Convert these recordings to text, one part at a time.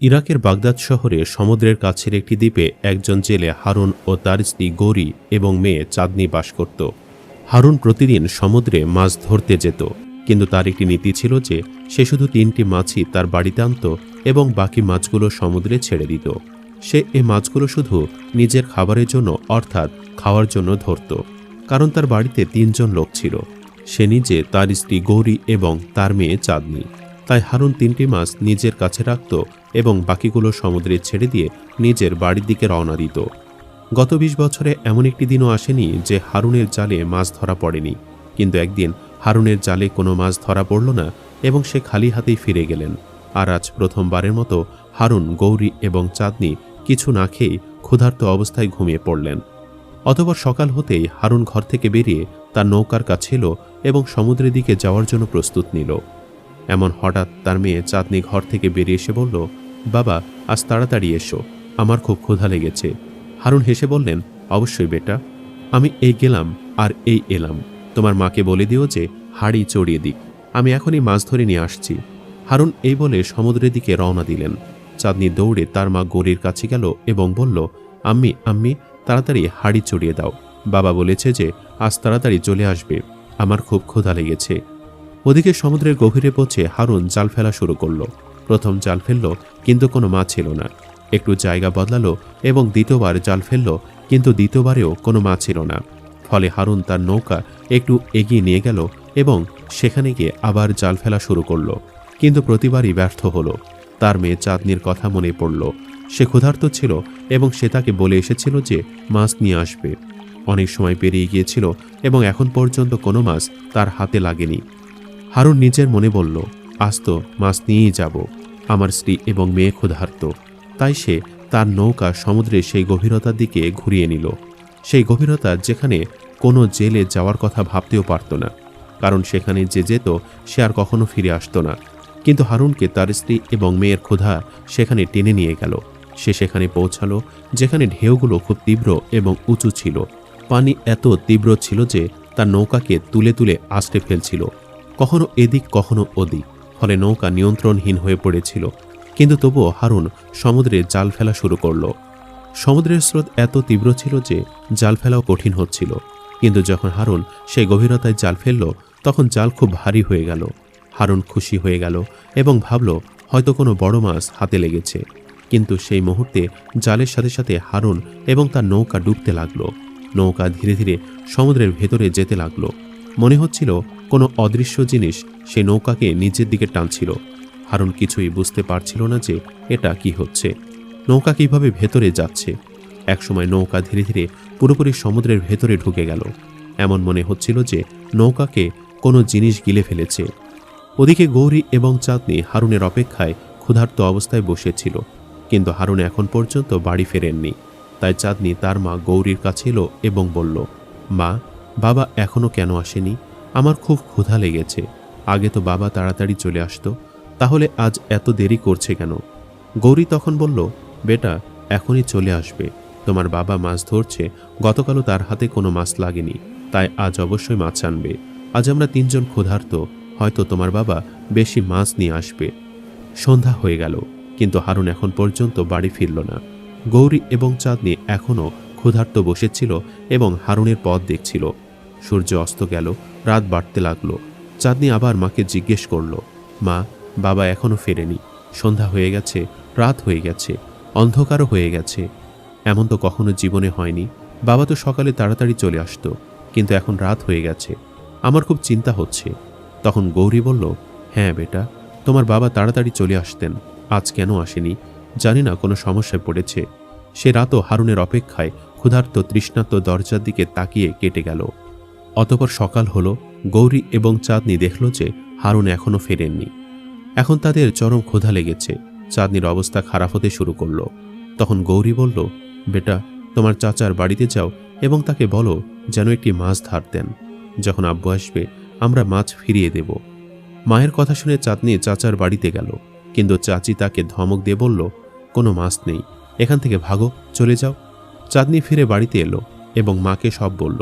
ইরাকের বাগদাদ শহরে সমুদ্রের কাছের একটি দ্বীপে একজন জেলে হারুন ও তার স্ত্রী গৌরী এবং মেয়ে চাঁদনি বাস করত। হারুন প্রতিদিন সমুদ্রে মাছ ধরতে যেত, কিন্তু তার একটি নীতি ছিল যে সে শুধু তিনটি মাছই তার বাড়িতে আনত এবং বাকি মাছগুলো সমুদ্রে ছেড়ে দিত। সে এ মাছগুলো শুধু নিজের খাবারের জন্য অর্থাৎ খাওয়ার জন্য ধরত, কারণ তার বাড়িতে তিনজন লোক ছিল। সে নিজে তার স্ত্রী গৌরী এবং তার মেয়ে চাঁদনি। তাই হারুন তিনটি মাছ নিজের কাছে রাখত এবং বাকিগুলো সমুদ্রে ছেড়ে দিয়ে নিজের বাড়ির দিকে রওনা দিত। গত বিশ বছরে এমন একটি দিনও আসেনি যে হারুনের জালে মাছ ধরা পড়েনি। কিন্তু একদিন হারুনের জালে কোনো মাছ ধরা পড়ল না এবং সে খালি হাতেই ফিরে গেলেন। আর আজ প্রথমবারের মতো হারুন, গৌরী এবং চাঁদনি কিছু না খেয়েই ক্ষুধার্ত অবস্থায় ঘুমিয়ে পড়লেন। অতপর সকাল হতেই হারুন ঘর থেকে বেরিয়ে তার নৌকার কাছে এলো এবং সমুদ্রের দিকে যাওয়ার জন্য প্রস্তুত নিল। এমন হঠাৎ তার মেয়ে চাঁদনি ঘর থেকে বেরিয়ে এসে বলল, বাবা, আজ তাড়াতাড়ি এসো। আমার খুব ক্ষুধা লেগেছে। হারুন হেসে বললেন, অবশ্যই বেটা, আমি এই গেলাম আর এই এলাম। তোমার মাকে বলে দিও যে হাড়ি চড়িয়ে দিক। আমি এখনই মাছ ধরে নিয়ে আসছি। হারুন এই বলে সমুদ্রের দিকে রওনা দিলেন। চাঁদনি দৌড়ে তার মা গৌরীর কাছে গেল এবং বলল, আম্মি আম্মি, তাড়াতাড়ি হাড়ি চড়িয়ে দাও। বাবা বলেছে যে আজ তাড়াতাড়ি চলে আসবে। আমার খুব ক্ষুধা লেগেছে। ওদিকে সমুদ্রের গভীরে পৌঁছে হারুন জাল ফেলা শুরু করল। প্রথম জাল ফেলল, কিন্তু কোনো মাছ ছিল না। একটু জায়গা বদলালো এবং দ্বিতীয়বার জাল ফেলল, কিন্তু দ্বিতীয়বারেও কোনো মাছ ছিল না। ফলে হারুন তার নৌকা একটু এগিয়ে নিয়ে গেল এবং সেখানে গিয়ে আবার জাল ফেলা শুরু করল। কিন্তু প্রতিবারই ব্যর্থ হলো। তার মেয়ে চাঁদনির কথা মনে পড়ল। সে ক্ষুধার্ত ছিল এবং সে তাকে বলে এসেছিল যে মাছ নিয়ে আসবে। অনেক সময় পেরিয়ে গিয়েছিল এবং এখন পর্যন্ত কোনো মাছ তার হাতে লাগেনি। হারুন নিজের মনে বলল, আজ তো মাছ নিয়েই যাব। আমার স্ত্রী এবং মেয়ে ক্ষুধার্ত। তাই সে তার নৌকা সমুদ্রে সেই গভীরতার দিকে ঘুরিয়ে নিল। সেই গভীরতা যেখানে কোনো জেলে যাওয়ার কথা ভাবতেও পারত না, কারণ সেখানে যে যেত সে আর কখনো ফিরে আসতো না। কিন্তু হারুনকে তার স্ত্রী এবং মেয়ের ক্ষুধা সেখানে টেনে নিয়ে গেল। সে সেখানে পৌঁছালো, যেখানে ঢেউগুলো খুব তীব্র এবং উঁচু ছিল। পানি এত তীব্র ছিল যে তার নৌকাকে তুলে তুলে আষ্টে ফেলছিল। কখনো এদিক, কখনো ওদিক, ফলে নৌকা নিয়ন্ত্রণহীন হয়ে পড়েছিল। কিন্তু তবুও হারুন সমুদ্রে জাল ফেলা শুরু করল। সমুদ্রের স্রোত এত তীব্র ছিল যে জাল ফেলাও কঠিন হচ্ছিল। কিন্তু যখন হারুন সেই গভীরতায় জাল ফেলল, তখন জাল খুব ভারী হয়ে গেল। হারুন খুশি হয়ে গেল এবং ভাবল, হয়তো কোনো বড় মাছ হাতে লেগেছে। কিন্তু সেই মুহূর্তে জালের সাথে সাথে হারুন এবং তার নৌকা ডুবতে লাগল। নৌকা ধীরে ধীরে সমুদ্রের ভেতরে যেতে লাগল। মনে হচ্ছিল কোনো অদৃশ্য জিনিস সেই নৌকাকে নিচের দিকে টানছিল। হারুন কিছুই বুঝতে পারছিল না যে এটা কি হচ্ছে। নৌকা কীভাবে ভেতরে যাচ্ছে। একসময় নৌকা ধীরে ধীরে পুরোপুরি সমুদ্রের ভেতরে ঢুকে গেল। এমন মনে হচ্ছিল যে নৌকাকে কোনো জিনিস গিলে ফেলেছে। ওদিকে গৌরী এবং চাঁদনি হারুনের অপেক্ষায় ক্ষুধার্ত অবস্থায় বসেছিল। কিন্তু হারুন এখন পর্যন্ত বাড়ি ফেরেননি। তাই চাঁদনি তার মা গৌরীর কাছে এলো এবং বলল, মা বাবা এখনও কেন আসেনি? আমার খুব ক্ষুধা লেগেছে। আগে তো বাবা তাড়াতাড়ি চলে আসতো। তাহলে আজ এত দেরি করছে কেন? গৌরী তখন বলল, বেটা, এখনই চলে আসবে। তোমার বাবা মাছ ধরছে। গতকালও তার হাতে কোনো মাছ লাগেনি। তাই আজ অবশ্যই মাছ আনবে। আজ আমরা তিনজন ক্ষুধার্ত। হয়তো তোমার বাবা বেশি মাছ নিয়ে আসবে। সন্ধ্যা হয়ে গেল। কিন্তু হারুন এখন পর্যন্ত বাড়ি ফিরল না। গৌরী এবং চাঁদনি এখনও ক্ষুধার্ত বসেছিল এবং হারুনের পথ দেখছিল। সূর্য অস্ত গেল, রাত বাড়তে লাগল। চাঁদনি আবার মাকে জিজ্ঞেস করল, মা, বাবা এখনও ফেরেনি। সন্ধ্যা হয়ে গেছে, রাত হয়ে গেছে, অন্ধকারও হয়ে গেছে। এমন তো কখনো জীবনে হয়নি। বাবা তো সকালে তাড়াতাড়ি চলে আসতো, কিন্তু এখন রাত হয়ে গেছে। আমার খুব চিন্তা হচ্ছে। তখন গৌরী বলল হ্যাঁ বেটা, তোমার বাবা তাড়াতাড়ি চলে আসতেন। আজ কেন আসেনি? জানি না, কোনো সমস্যায় পড়েছে। সে রাতও হারুনের অপেক্ষায় ক্ষুধার্ত তৃষ্ণার্ত দরজার দিকে তাকিয়ে কেটে গেল। অতপর সকাল হলো, গৌরী এবং চাঁদনি দেখল যে হারুন এখনও ফেরেননি। এখন তাদের চরম ক্ষুধা লেগেছে। চাঁদনির অবস্থা খারাপ হতে শুরু করল। তখন গৌরী বলল, বেটা, তোমার চাচার বাড়িতে যাও এবং তাকে বলো যেন একটি মাছ ধার দেন। যখন আব্বু আসবে, আমরা মাছ ফিরিয়ে দেব। মায়ের কথা শুনে চাঁদনি চাচার বাড়িতে গেল। কিন্তু চাচি তাকে ধমক দিয়ে বলল, কোনো মাছ নেই। এখান থেকে ভাগো, চলে যাও। চাঁদনি ফিরে বাড়িতে এলো এবং মাকে সব বলল।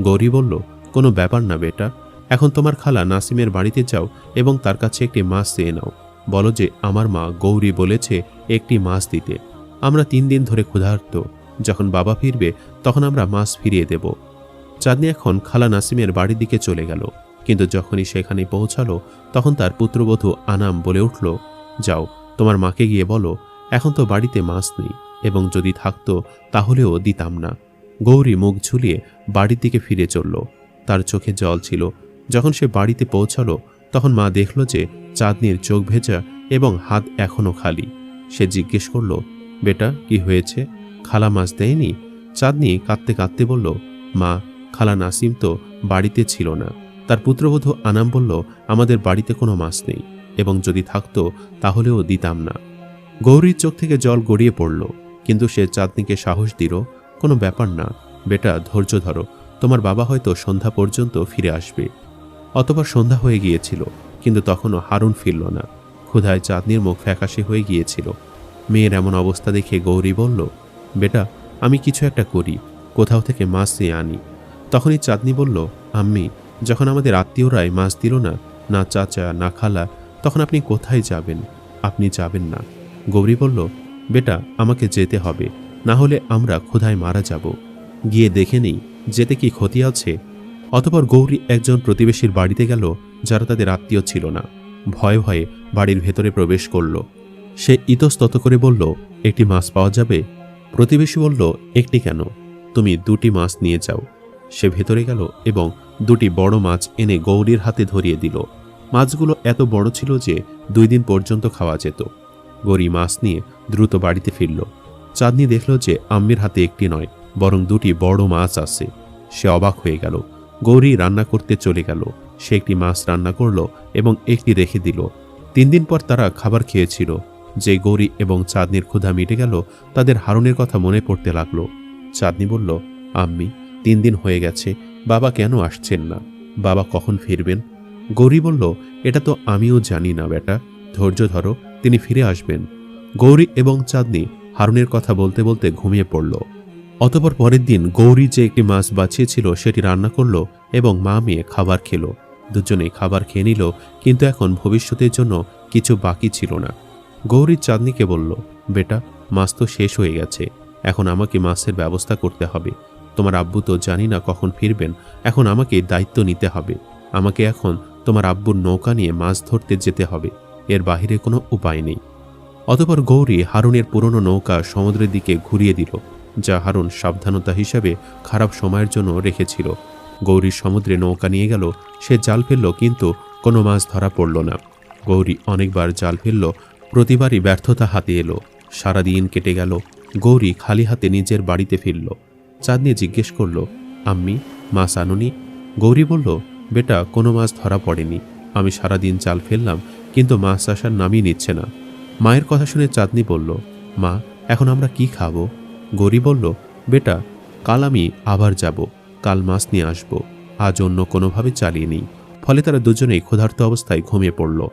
গৌরী বলল, কোনো ব্যাপার না বেটা। এখন তোমার খালা নাসিমের বাড়িতে যাও এবং তার কাছে একটি মাছ চেয়ে নাও। বলো যে আমার মা গৌরী বলেছে একটি মাছ দিতে। আমরা তিন দিন ধরে ক্ষুধার্ত। যখন বাবা ফিরবে, তখন আমরা মাছ ফিরিয়ে দেব। চাঁদনি এখন খালা নাসিমের বাড়ির দিকে চলে গেল। কিন্তু যখনই সেখানে পৌঁছালো, তখন তার পুত্রবধূ আনাম বলে উঠল, যাও, তোমার মাকে গিয়ে বলো, এখন তো বাড়িতে মাছ নেই এবং যদি থাকতো, তাহলেও দিতাম না। গৌরী মুখ ঝুলিয়ে বাড়ির দিকে ফিরে চলল। তার চোখে জল ছিল। যখন সে বাড়িতে পৌঁছালো, তখন মা দেখল যে চাঁদনির চোখ ভেজা এবং হাত এখনও খালি। সে জিজ্ঞেস করল, বেটা, কি হয়েছে? খালা মাছ দেয়নি? চাঁদনি কাঁদতে কাঁদতে বলল, মা, খালা নাসিম তো বাড়িতে ছিল না। তার পুত্রবধূ আনাম বলল, আমাদের বাড়িতে কোনো মাছ নেই এবং যদি থাকতো, তাহলেও দিতাম না। গৌরীর চোখ থেকে জল গড়িয়ে পড়ল, কিন্তু সে চাঁদনিকে সাহস দিল, কোনো ব্যাপার না। বেটা, ধৈর্য ধরো। তোমার বাবা হয়তো সন্ধ্যা পর্যন্ত ফিরে আসবে। অতবার সন্ধ্যা হয়ে গিয়েছিল, কিন্তু তখনও হারুন ফিরল না। ক্ষুধায় চাঁদনির মুখ ফ্যাকাশে হয়ে গিয়েছিল। মেয়ের এমন অবস্থা দেখে গৌরী বলল, বেটা, আমি কিছু একটা করি, কোথাও থেকে মাছ নিয়ে আনি। তখনই চাঁদনি বলল, আম্মি, যখন আমাদের আত্মীয়রাই মাছ দিল না না চাচা, না খালা, তখন আপনি কোথায় যাবেন? আপনি যাবেন না। গৌরী বলল, বেটা, আমাকে যেতে হবে, না হলে আমরা ক্ষুধায় মারা যাব। গিয়ে দেখে নেই যেতে কি ক্ষতি আছে, অতপর গৌরী একজন প্রতিবেশীর বাড়িতে গেল যারা তাদের আত্মীয় ছিল না। ভয়ে ভয়ে বাড়ির ভেতরে প্রবেশ করল। সে ইতস্তত করে বলল, একটি মাছ পাওয়া যাবে? প্রতিবেশী বলল, একটি কেন? তুমি দুটি মাছ নিয়ে যাও। সে ভেতরে গেল এবং দুটি বড় মাছ এনে গৌরীর হাতে ধরিয়ে দিল। মাছগুলো এত বড় ছিল যে দুই দিন পর্যন্ত খাওয়া যেত। গৌরী মাছ নিয়ে দ্রুত বাড়িতে ফিরল। চাঁদনি দেখল যে আম্মির হাতে একটি নয়। বরং দুটি বড় মাছ আছে। সে অবাক হয়ে গেল। গৌরী রান্না করতে চলে গেল। সে একটি মাছ রান্না করল এবং একটি রেখে দিল। তিন দিন পর তারা খাবার খেয়েছিল। যে গৌরী এবং চাঁদনির ক্ষুধা মিটে গেল, তাদের হারুনের কথা মনে পড়তে লাগল। চাঁদনি বলল, আম্মি, তিন দিন হয়ে গেছে। বাবা কেন আসছেন না? বাবা কখন ফিরবেন? গৌরী বলল, এটা তো আমিও জানি না বেটা। ধৈর্য ধরো, তিনি ফিরে আসবেন। গৌরী এবং চাঁদনি হারুনের কথা বলতে বলতে ঘুমিয়ে পড়ল। অতপর পরের দিন গৌরী যে একটি মাছ বাঁচিয়েছিল, সেটি রান্না করল এবং মা মেয়ে খাবার খেলো। দুজনেই খাবার খেয়ে নিল, কিন্তু এখন ভবিষ্যতের জন্য কিছু বাকি ছিল না। গৌরী চাঁদনিকে বলল, বেটা, মাছ তো শেষ হয়ে গেছে। এখন আমাকে মাছের ব্যবস্থা করতে হবে। তোমার আব্বু তো জানি না কখন ফিরবেন। এখন আমাকে দায়িত্ব নিতে হবে। আমাকে এখন তোমার আব্বুর নৌকা নিয়ে মাছ ধরতে যেতে হবে। এর বাহিরে কোনো উপায় নেই। অতপর গৌরী হারুনের পুরনো নৌকা সমুদ্রের দিকে ঘুরিয়ে দিল। যা হারুন সাবধানতা হিসাবে খারাপ সময়ের জন্য রেখেছিল। গৌরী সমুদ্রে নৌকা নিয়ে গেল, সে জাল ফেলল, কিন্তু কোনো মাছ ধরা পড়ল না। গৌরী অনেকবার জাল ফেলল, প্রতিবারই ব্যর্থতা হাতে এলো। সারাদিন কেটে গেল, গৌরী খালি হাতে নিজের বাড়িতে ফিরল। চাঁদনি জিজ্ঞেস করল, আম্মি, মাছ আনুনি? গৌরী বলল, বেটা, কোনো মাছ ধরা পড়েনি। আমি সারাদিন জাল ফেললাম, কিন্তু মাছ আসার নামই নিচ্ছে না। মায়ের কথা শুনে চাঁদনি বলল, মা, এখন আমরা কি খাব? গৌরী বলল, বেটা, কাল আমি আবার যাব, কাল মাছ নিয়ে আসব। আজ অন্য কোনোভাবে চালিয়ে নিই। ফলে তারা দুজনেই ক্ষুধার্ত অবস্থায় ঘুমিয়ে পড়ল।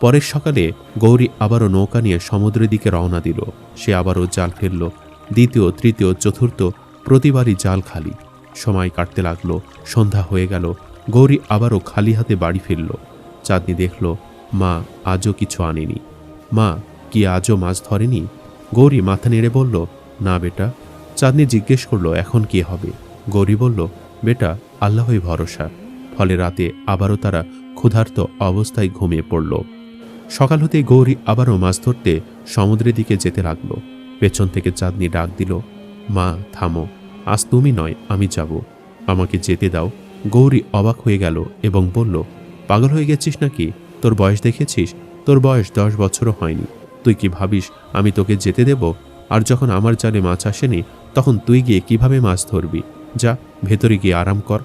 পরের সকালে গৌরী আবারও নৌকা নিয়ে সমুদ্রের দিকে রওনা দিল। সে আবারও জাল ফেলল। দ্বিতীয়, তৃতীয়, চতুর্থ, প্রতিবারই জাল খালি। সময় কাটতে লাগল, সন্ধ্যা হয়ে গেল। গৌরী আবারও খালি হাতে বাড়ি ফিরল। চাঁদনি দেখল, মা আজও কিছু আনেনি। মা, কি আজও মাছ ধরেনি? গৌরী মাথা নেড়ে বলল না, বেটা। চাঁদনি জিজ্ঞেস করল, এখন কি হবে? গৌরী বলল, বেটা, আল্লাহই ভরসা। ফলে রাতে আবারও তারা ক্ষুধার্ত অবস্থায় ঘুমিয়ে পড়ল। সকাল হতেই গৌরী আবারও মাছ ধরতে সমুদ্রের দিকে যেতে লাগল। পেছন থেকে চাঁদনি ডাক দিল, মা, থামো। আজ তুমি নয়, আমি যাব। আমাকে যেতে দাও। গৌরী অবাক হয়ে গেল এবং বলল, পাগল হয়ে গেছিস নাকি? তোর বয়স দেখেছিস? তোর বয়স দশ বছরও হয়নি। তুই কি ভাবিস আমি তোকে যেতে দেব? আর যখন আমার জালে মাছ আসেনি, তখন তুই গিয়ে কীভাবে মাছ ধরবি? যা, ভেতরে গিয়ে আরাম কর।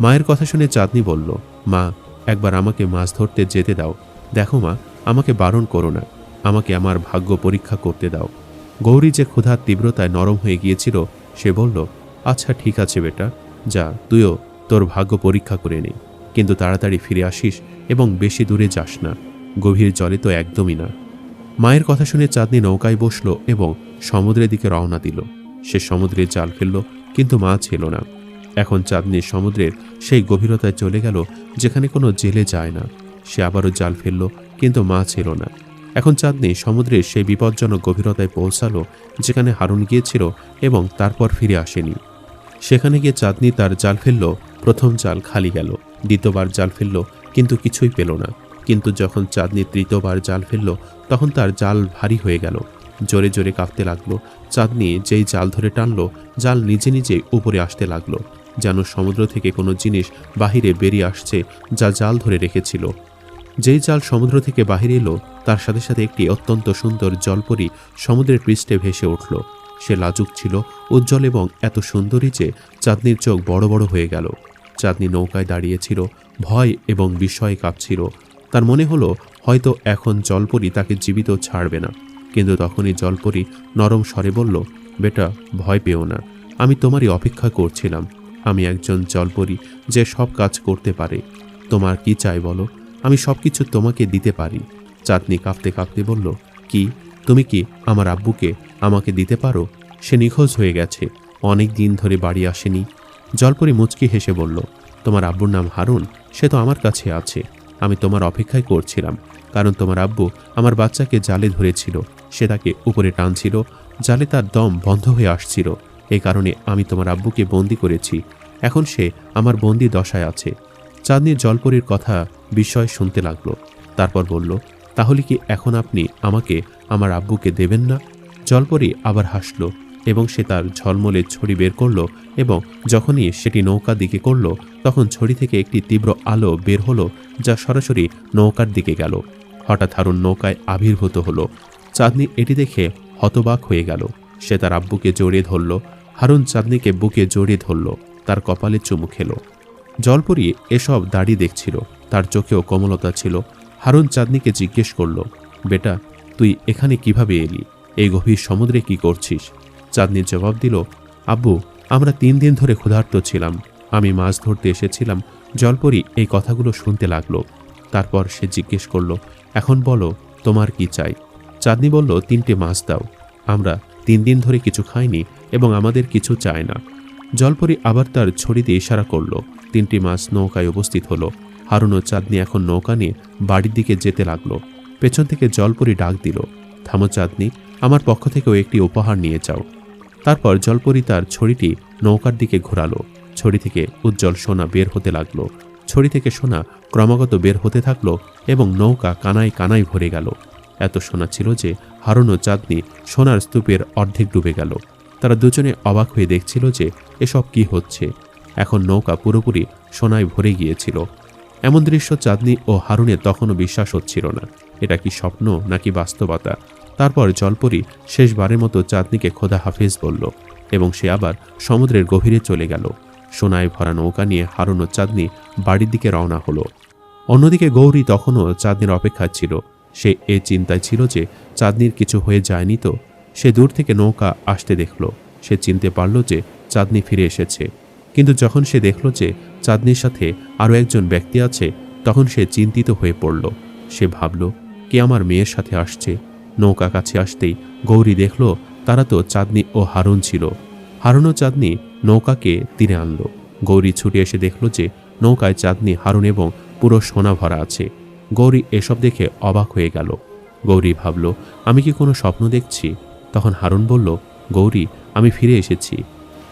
মায়ের কথা শুনে চাঁদনি বলল, মা, একবার আমাকে মাছ ধরতে যেতে দাও। দেখো মা, আমাকে বারণ করো না। আমাকে আমার ভাগ্য পরীক্ষা করতে দাও। গৌরী যে ক্ষুধার তীব্রতায় নরম হয়ে গিয়েছিল, সে বলল আচ্ছা ঠিক আছে বেটা। যা, তুইও তোর ভাগ্য পরীক্ষা করে নে। কিন্তু তাড়াতাড়ি ফিরে আসিস এবং বেশি দূরে যাস না। গভীর জলে তো একদমই না। মায়ের কথা শুনে চাঁদনি নৌকায় বসল এবং সমুদ্রের দিকে রওনা দিল। সে সমুদ্রে জাল ফেলল, কিন্তু মা ছিল না। এখন চাঁদনি সমুদ্রের সেই গভীরতায় চলে গেল, যেখানে কোনো জেলে যায় না। সে আবারও জাল ফেলল, কিন্তু মাছ এলো না। এখন চাঁদনি সমুদ্রের সেই বিপজ্জনক গভীরতায় পৌঁছালো, যেখানে হারুন গিয়েছিল এবং তারপর ফিরে আসেনি। সেখানে গিয়ে চাঁদনি তার জাল ফেলল, প্রথম জাল খালি গেল, দ্বিতীয়বার জাল ফেলল, কিন্তু কিছুই পেল না। কিন্তু যখন চাঁদনি তৃতীয়বার জাল ফেলল, তখন তার জাল ভারী হয়ে গেল। জোরে জোরে কাঁপতে লাগল। চাঁদনি যেই জাল ধরে টানলো, জাল নিজে নিজে উপরে আসতে লাগল। যেন সমুদ্র থেকে কোনো জিনিস বাহিরে বেরিয়ে আসছে যা জাল ধরে রেখেছিল। যেই জাল সমুদ্র থেকে বাহিরে এলো, তার সাথে সাথে একটি অত্যন্ত সুন্দর জলপরি সমুদ্রের পৃষ্ঠে ভেসে উঠল। সে লাজুক ছিল, উজ্জ্বল এবং এত সুন্দরী যে চাঁদনির চোখ বড় বড় হয়ে গেল। চাঁদনি নৌকায় দাঁড়িয়েছিল, ভয় এবং বিস্ময়ে কাঁপছিল। তার মনে হলো, হয়তো এখন জলপরি তাকে জীবিত ছাড়বে না। কিন্তু তখনই জলপরি নরম স্বরে বলল, বেটা, ভয় পেও না। আমি তোমারই অপেক্ষা করছিলাম। আমি একজন জলপরি যে সব কাজ করতে পারে। তোমার কি চাই বলো? আমি সব কিছু তোমাকে দিতে পারি। চাঁদনি কাঁপতে কাঁপতে বলল, কি? তুমি কি আমার আব্বুকে আমাকে দিতে পারো? সে নিখোঁজ হয়ে গেছে। অনেক দিন ধরে বাড়ি আসেনি। জলপরি মুচকি হেসে বলল, তোমার আব্বুর নাম হারুন। সে তো আমার কাছে আছে। আমি তোমার অপেক্ষায় করছিলাম। কারণ তোমার আব্বু আমার বাচ্চাকে জালে ধরেছিল। সে তাকে উপরে টানছিল, জালে তার দম বন্ধ হয়ে আসছিল। এই কারণে আমি তোমার আব্বুকে বন্দি করেছি। এখন সে আমার বন্দি দশায় আছে। চাঁদনির জলপরির কথা বিস্ময় শুনতে লাগল। তারপর বলল, তাহলে কি এখন আপনি আমাকে, আমার আব্বুকে দেবেন না? জলপরি আবার হাসল এবং সে তার ঝলমলে ছড়ি বের করল এবং যখনই সেটি নৌকা দিকে করল, তখন ছড়ি থেকে একটি তীব্র আলো বের হলো যা সরাসরি নৌকার দিকে গেল। হঠাৎ হারুন নৌকায় আবির্ভূত হলো। চাঁদনি এটি দেখে হতবাক হয়ে গেল। সে তার আব্বুকে জড়িয়ে ধরল। হারুন চাঁদনিকে বুকে জড়িয়ে ধরল। তার কপালে চুমু খেলো। জলপরি এসব দাড়ি দেখছিল। তার চোখেও কোমলতা ছিল। হারুন চাঁদনিকে জিজ্ঞেস করল, বেটা, তুই এখানে কীভাবে এলি? এই গভীর সমুদ্রে কি করছিস? চাঁদনির জবাব দিল, আব্বু, আমরা তিন দিন ধরে ক্ষুধার্ত ছিলাম। আমি মাছ ধরতে এসেছিলাম। জলপরি এই কথাগুলো শুনতে লাগল। তারপর সে জিজ্ঞেস করল, এখন বলো, তোমার কি চাই? চাঁদনি বলল, তিনটে মাছ দাও। আমরা তিন দিন ধরে কিছু খাইনি এবং আমাদের কিছু চায় না। জলপরি আবার তার ছড়ি দিয়ে ইশারা করল, তিনটি মাছ নৌকায় উপস্থিত হলো। হারুন ও চাঁদনি এখন নৌকা নিয়ে বাড়ির দিকে যেতে লাগল। পেছন থেকে জলপরি ডাক দিল, থামো চাঁদনি, আমার পক্ষ থেকেও একটি উপহার নিয়ে যাও। তারপর জলপরি তার ছড়িটি নৌকার দিকে ঘোরালো। ছড়ি থেকে উজ্জ্বল সোনা বের হতে লাগল। ছড়ি থেকে সোনা ক্রমাগত বের হতে থাকল এবং নৌকা কানায় কানায় ভরে গেল। এত সোনা ছিল যে হারুন চাঁদনি সোনার স্তূপের অর্ধেক ডুবে গেল। তারা দুজনে অবাক হয়ে দেখছিল যে এসব কি হচ্ছে। এখন নৌকা পুরোপুরি সোনায় ভরে গিয়েছিল। এমন দৃশ্য চাঁদনি ও হারুনের তখনও বিশ্বাস হচ্ছিল না। এটা কি স্বপ্ন নাকি বাস্তবতা? তারপর জলপরি শেষবারের মতো চাঁদনিকে খোদা হাফেজ বলল এবং সে আবার সমুদ্রের গভীরে চলে গেল। সোনায় ভরা নৌকা নিয়ে হারুন ও চাঁদনি বাড়ির দিকে রওনা হলো। অন্যদিকে গৌরী তখনও চাঁদনির অপেক্ষায় ছিল। সে এ চিন্তায় ছিল যে চাঁদনির কিছু হয়ে যায়নি তো। সে দূর থেকে নৌকা আসতে দেখল। সে চিনতে পারল যে চাঁদনি ফিরে এসেছে। কিন্তু যখন সে দেখল যে চাঁদনির সাথে আরও একজন ব্যক্তি আছে, তখন সে চিন্তিত হয়ে পড়ল। সে ভাবল, কে আমার মেয়ের সাথে আসছে? নৌকা কাছে আসতেই গৌরী দেখল, তারা তো চাঁদনি ও হারুন ছিল। হারুন ও চাঁদনি নৌকাকে তীরে আনলো। গৌরী ছুটে এসে দেখল যে নৌকায় চাঁদনি, হারুন এবং পুরো সোনা ভরা আছে। গৌরী এসব দেখে অবাক হয়ে গেল। গৌরী ভাবল, আমি কি কোনো স্বপ্ন দেখছি? তখন হারুন বলল, গৌরী, আমি ফিরে এসেছি।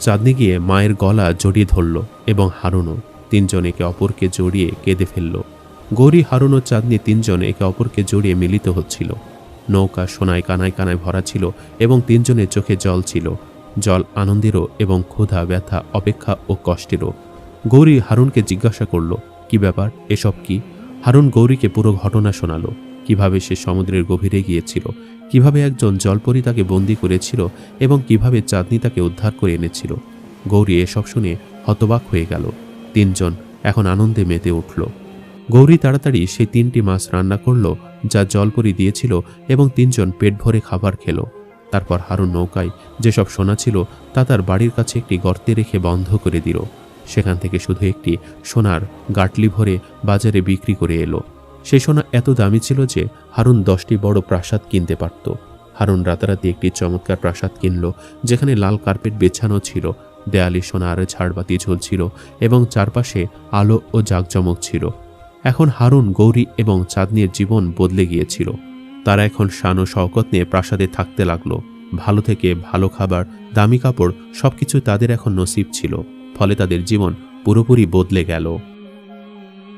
চাঁদনি গিয়ে মায়ের গলা জড়িয়ে ধরল এবং হারুনও তিনজন একে অপরকে জড়িয়ে কেঁদে ফেলল। গৌরী, হারুন ও চাঁদনি তিনজন একে অপরকে জড়িয়ে মিলিত হচ্ছিল। নৌকা সোনায় কানায় কানায় ভরা ছিল এবং তিনজনের চোখে জল ছিল। জল আনন্দেরও এবং ক্ষুধা, ব্যথা, অপেক্ষা ও কষ্টেরও। গৌরী হারুনকে জিজ্ঞাসা করল, কি ব্যাপার? এসব কি? হারুন গৌরীকে পুরো ঘটনা শোনালো। কীভাবে সে সমুদ্রের গভীরে গিয়েছিল, কীভাবে একজন জলপরি তাকে বন্দি করেছিল এবং কীভাবে চাঁদনি তাকে উদ্ধার করে এনেছিল। গৌরী এসব শুনে হতবাক হয়ে গেল। তিনজন এখন আনন্দে মেতে উঠল। গৌরী তাড়াতাড়ি সেই তিনটি মাছ রান্না করল, যা জলপরি দিয়েছিল এবং তিনজন পেট ভরে খাবার খেলো। তারপর হারুন নৌকায় যেসব সোনা ছিল, তা তার বাড়ির কাছে একটি গর্তে রেখে বন্ধ করে দিল। সেখান থেকে শুধু একটি সোনার গাটলি ভরে বাজারে বিক্রি করে এলো। সেই সোনা এত দামি ছিল যে হারুন দশটি বড় প্রাসাদ কিনতে পারত। হারুন রাতারাতি একটি চমৎকার প্রাসাদ কিনল, যেখানে লাল কার্পেট বেছানো ছিল, দেয়ালে সোনার ঝাড়বাতি ঝুলছিল এবং চারপাশে আলো ও জাঁকজমক ছিল। এখন হারুন গৌরী এবং চাঁদনির জীবন বদলে গিয়েছিল। তারা এখন শান ও শওকত নিয়ে প্রাসাদে থাকতে লাগল। ভালো থেকে ভালো খাবার, দামি কাপড় সবকিছু তাদের এখন নসিব ছিল। ফলে তাদের জীবন পুরোপুরি বদলে গেল।